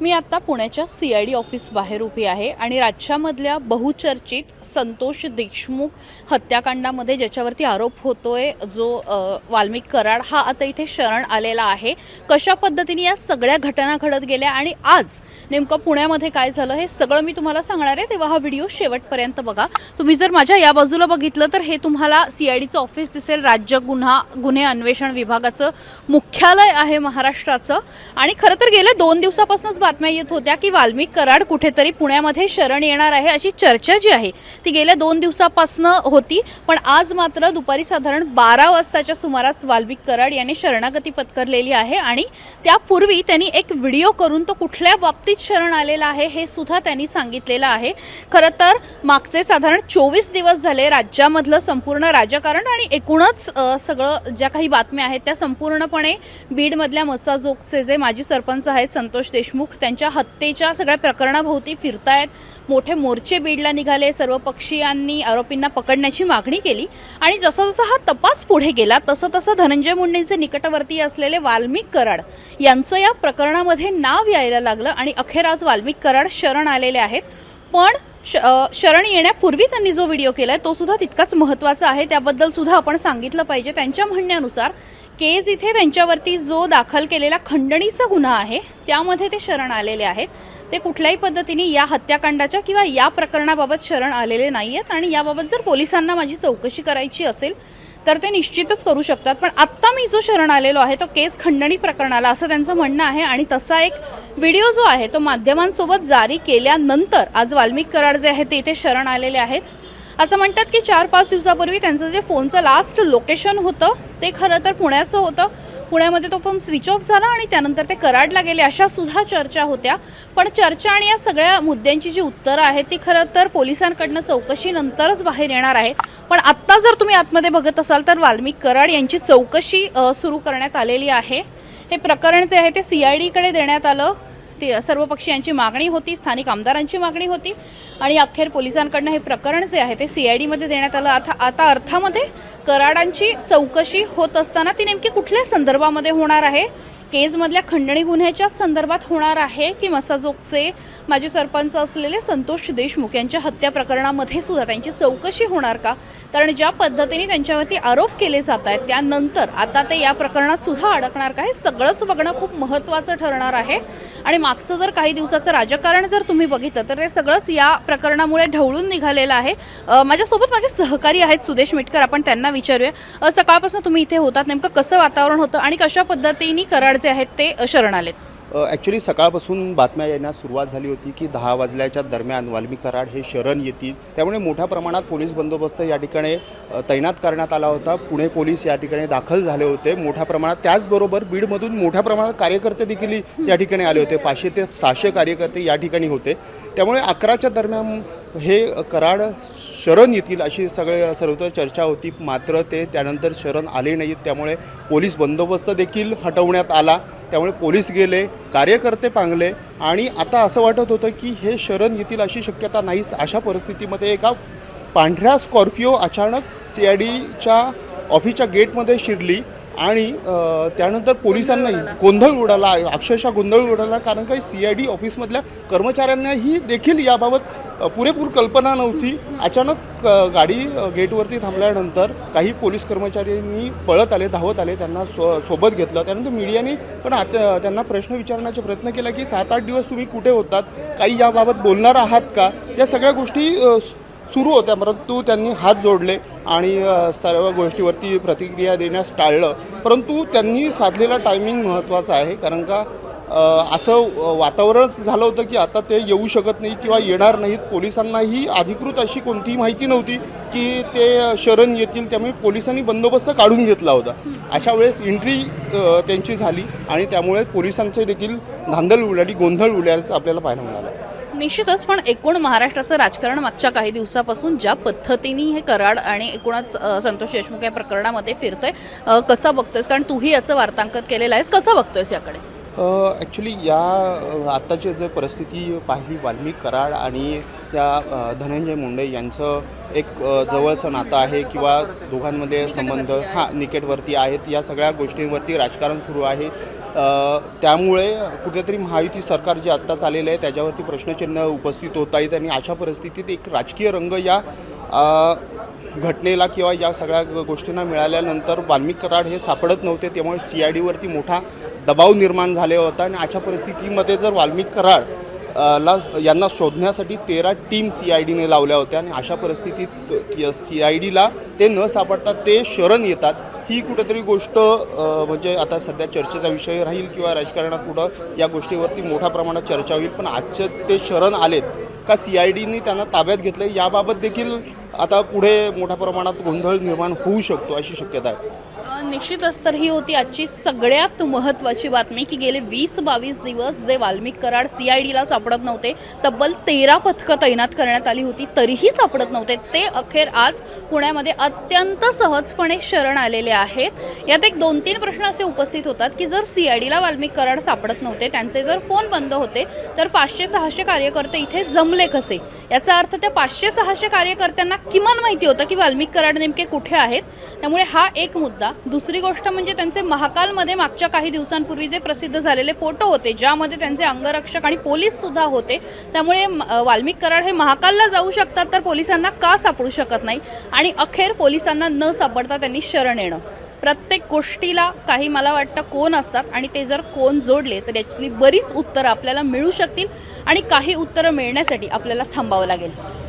मी आत्ता पुण्याच्या C I D office बाहेर उभी आहे आणि राज्यामधल्या बहुचर्चित संतोष देशमुख हत्याकांडामध्ये ज्याच्यावरती आरोप होतोय जो वाल्मिक कराड हा आता इथे शरण आलेला आहे. कशा पद्धतीने या सगळ्या घटना घडत गेल्या आणि आज नेमकं पुण्यामध्ये काय झालं हे सगळं मी तुम्हाला सांगणार आहे. तेव्हा हा व्हिडिओ शेवटपर्यंत बघा. तुम्ही जर माझ्या या बाजूला बघितलं तर हे तुम्हाला सी आय डीचं ऑफिस दिसेल. राज्य गुन्हा गुन्हे अन्वेषण विभागाचं मुख्यालय आहे महाराष्ट्राचं. आणि खरं तर गेल्या दोन दिवसापासूनच बातम्या येत होत्या की वाल्मिक कराड कुठेतरी पुण्यामध्ये शरण येणार आहे अशी चर्चा जी आहे ती गेल्या दोन दिवसापासून होती. पण आज मात्र दुपारी साधारण बारा वाजताच्या सुमारास वाल्मिक कराड यांनी शरणागती पत्करलेली आहे आणि त्यापूर्वी त्यांनी एक व्हिडिओ करून तो कुठल्या बाबतीत शरण आलेला आहे हे सुद्धा त्यांनी सांगितलेलं आहे. खरं तर मागचे साधारण चोवीस दिवस झाले राज्यामधलं संपूर्ण राजकारण आणि एकूणच सगळं ज्या काही बातम्या आहेत त्या संपूर्णपणे बीडमधल्या मसाजोगचे जे माजी सरपंच आहेत संतोष देशमुख त्यांच्या हत्येच्या सगळ्या प्रकरणाभोवती फिरतायत. मोठे मोर्चे बीडला निघाले. सर्व पक्षीयांनी आरोपींना पकडण्याची मागणी केली. आणि जसा जसा हा तपास पुढे गेला तसं तसं धनंजय मुंडेंचे निकटवर्ती असलेले वाल्मिक कराड यांचं या प्रकरणामध्ये नाव यायला लागलं आणि अखेर आज वाल्मिक कराड शरण आलेले आहेत. पण श शरण येण्यापूर्वी त्यांनी जो व्हिडिओ केलाय तो सुद्धा तितकाच महत्त्वाचा आहे. त्याबद्दल सुद्धा आपण सांगितलं पाहिजे. त्यांच्या म्हणण्यानुसार केज इथे त्यांच्यावरती जो दाखल केलेला खंडणीचा गुन्हा आहे त्यामध्ये ते शरण आलेले आहेत. ते कुठल्याही पद्धतीने या हत्याकांडाच्या किंवा या प्रकरणाबाबत शरण आलेले नाही आहेत आणि याबाबत जर पोलिसांना माझी चौकशी करायची असेल तर ते निश्चितच करू शकतात. पण आत्ता मी जो शरण आलेलो आहे तो केस खंडणी प्रकरणाला असं त्यांचं म्हणणं आहे आणि तसा एक व्हिडिओ जो आहे तो माध्यमांसोबत जारी केल्यानंतर आज वाल्मिक कराड जे आहेत ते इथे शरण आलेले आहेत. असं म्हणतात की चार पाच दिवसापूर्वी त्यांचं जे फोनचं लास्ट लोकेशन होतं ते खरं तर पुण्याचं होतं. पुण्यामध्ये तो फोन स्विच ऑफ झाला आणि त्यानंतर ते कराडला गेले. अशा सुद्धा चर्चा होत्या. पण चर्चा आणि या सगळ्या मुद्द्यांची जी उत्तरं आहेत ती खरं तर पोलिसांकडनं चौकशीनंतरच बाहेर येणार आहे. पण आत्ता जर तुम्ही आतमध्ये बघत असाल तर वाल्मिक कराड यांची चौकशी सुरू करण्यात आलेली आहे. हे प्रकरण जे आहे ते सी आय डीकडे देण्यात आलं. ते सर्व पक्षीयांची मागणी होती स्थानिक आमदारांची मागणी होती. आणि अखेर पोलिसांकडनं हे प्रकरण जे आहे ते सी आय डीमध्ये देण्यात आलं. आता आता अर्थामध्ये कराडांची चौकशी होत असताना ती नेमकी कुठल्या संदर्भामध्ये होणार आहे? केजमधल्या खंडणी गुन्ह्याच्याच संदर्भात होणार आहे की मसाजोगचे माजी सरपंच असलेले संतोष देशमुख यांच्या हत्या प्रकरणामध्ये सुद्धा त्यांची चौकशी होणार का? कारण ज्या पद्धतीने त्यांच्यावरती आरोप केले जात आहेत त्यानंतर आता ते या प्रकरणात सुद्धा अडकणार का? हे सगळंच बघणं खूप महत्त्वाचं ठरणार आहे. आणि मागचं जर काही दिवसाचं राजकारण जर तुम्ही बघितलं तर ते सगळंच या प्रकरणामुळे ढवळून निघालेलं आहे. माझ्यासोबत माझे सहकारी आहेत सुदेश मिटकर आपण त्यांना विचारूया. सकाळपासून तुम्ही इथे होतात नेमकं कसं वातावरण होतं आणि कशा पद्धतीने कराड जे आहेत ते शरण आलेत ॲक्च्युली सकाळपासून बातम्या येण्यास सुरुवात झाली होती की दहा वाजल्याच्या दरम्यान वाल्मी कराड हे शरण येतील. त्यामुळे मोठ्या प्रमाणात पोलीस बंदोबस्त या ठिकाणी तैनात करण्यात आला होता. पुणे पोलीस या ठिकाणी दाखल झाले होते. मोठ्या प्रमाणात त्याचबरोबर बीडमधून मोठ्या प्रमाणात कार्यकर्ते देखील या ठिकाणी आले होते. पाचशे ते सहाशे कार्यकर्ते या ठिकाणी होते. त्यामुळे अकराच्या दरम्यान हे कराड शरण येतील अशी सगळे सर्वत्र चर्चा होती. मात्र ते त्यानंतर शरण आले नाहीत. त्यामुळे पोलीस बंदोबस्त देखील हटवण्यात आला. त्यामुळे पोलीस गेले कार्यकर्ते पांगले आणि आता असं वाटत होतं की हे शरण येतील अशी शक्यता नाहीच अशा परिस्थितीमध्ये एका पांढऱ्या स्कॉर्पिओ अचानक सी आय डीच्या ऑफिसच्या गेटमध्ये शिरली. आणि त्यानंतर पोलिसांनाही गोंधळ उडाला अक्षरशः गोंधळ उडाला कारण काही सी आय डी ऑफिसमधल्या कर्मचाऱ्यांनाही देखील याबाबत पुरेपूर कल्पना नव्हती. अचानक गाडी गेटवरती थांबल्यानंतर काही पोलीस कर्मचाऱ्यांनी पळत आले धावत आले त्यांना सो सोबत घेतलं. त्यानंतर मीडियाने पण आता त्यांना प्रश्न विचारण्याचा प्रयत्न केला की सात आठ दिवस तुम्ही कुठे होतात? काही याबाबत बोलणार आहात का? या सगळ्या गोष्टी सुरू होत्या परंतु त्यांनी हात जोडले आणि सर्व गोष्टीवरती प्रतिक्रिया देण्यास टाळलं. परंतु त्यांनी साधलेला टायमिंग महत्त्वाचा आहे कारण का असं वातावरणच झालं होतं की आता ते येऊ शकत नाही किंवा येणार नाहीत. पोलिसांनाही अधिकृत अशी कोणतीही माहिती नव्हती की ते शरण येतील. त्यामुळे पोलिसांनी बंदोबस्त काढून घेतला होता. अशा वेळेस एंट्री त्यांची झाली आणि त्यामुळे पोलिसांचे देखील धांदल उडाली गोंधळ उडल्याचं आपल्याला पाहायला मिळालं. निश्चितच पण एकूण महाराष्ट्राचं राजकारण मागच्या काही दिवसापासून ज्या पद्धतीने हे कराड आणि एकूणच संतोष देशमुख या प्रकरणामध्ये फिरतंय कसा बघतोयस? कारण तूही याचं वार्तांकन केलेलं आहेस. कसं बघतोयस याकडे? ॲक्च्युली या आत्ताची जर परिस्थिती पाहिली वाल्मिक कराड आणि त्या धनंजय मुंडे यांचं एक जवळचं नातं आहे किंवा दोघांमध्ये संबंध हां निकेटवरती आहेत या सगळ्या गोष्टींवरती राजकारण सुरू आहे. त्यामुळे कुठेतरी महायुती सरकार जे आत्ताच आलेलं आहे त्याच्यावरती प्रश्नचिन्ह उपस्थित होत आहेत आणि अशा परिस्थितीत एक राजकीय रंग या घटनेला किंवा या सगळ्या गोष्टींना मिळाल्यानंतर वाल्मिक कराड हे सापडत नव्हते. त्यामुळे सी आय डीवरती मोठा दबाव निर्माण झाले होता आणि अशा परिस्थितीमध्ये जर वाल्मिक कराड ला यांना शोधण्यासाठी तेरा टीम सी आय डीने लावल्या होत्या आणि अशा परिस्थितीत सी आय डीला ते न सापडता ते शरण येतात. ही कुठेतरी गोष्ट म्हणजे आता सध्या चर्चेचा विषय राहील किंवा राजकारणात कुठं या गोष्टीवरती मोठ्या प्रमाणात चर्चा होईल पण आजचे ते शरण आलेत. का सी आय डीने त्यांना ताब्यात घेतलं याबाबत देखील आता पुढे मोठ्या प्रमाणात गोंधळ निर्माण होऊ शकतो अशी शक्यता आहे. निश्चितच तर ही होती आजची सगळ्यात महत्त्वाची बातमी की गेले वीस बावीस दिवस जे वाल्मिक कराड सी आय डीला सापडत नव्हते तब्बल तेरा पथकं तैनात करण्यात आली होती तरीही सापडत नव्हते. ते अखेर आज पुण्यामध्ये अत्यंत सहजपणे शरण आलेले आहेत. यात एक दोन तीन प्रश्न असे उपस्थित होतात की जर सी आय डीला वाल्मिक कराड सापडत नव्हते त्यांचे जर फोन बंद होते तर पाचशे सहाशे कार्यकर्ते इथे जमले कसे? याचा अर्थ त्या पाचशे सहाशे कार्यकर्त्यांना किमान माहिती होतं की वाल्मिक कराड नेमके कुठे आहेत. त्यामुळे हा एक मुद्दा. दुसरी गोष्ट म्हणजे त्यांचे महाकालमध्ये मागच्या काही दिवसांपूर्वी जे प्रसिद्ध झालेले फोटो होते ज्यामध्ये त्यांचे अंगरक्षक आणि पोलीस सुद्धा होते. त्यामुळे वाल्मिक कराड हे महाकालला जाऊ शकतात तर पोलिसांना का सापडू शकत नाही? आणि अखेर पोलिसांना न सापडता त्यांनी शरण येणं. प्रत्येक गोष्टीला काही मला वाटतं कोण असतात आणि ते जर कोण जोडले तर यातली बरीच उत्तरं आपल्याला मिळू शकतील आणि काही उत्तरं मिळण्यासाठी आपल्याला थांबावं लागेल.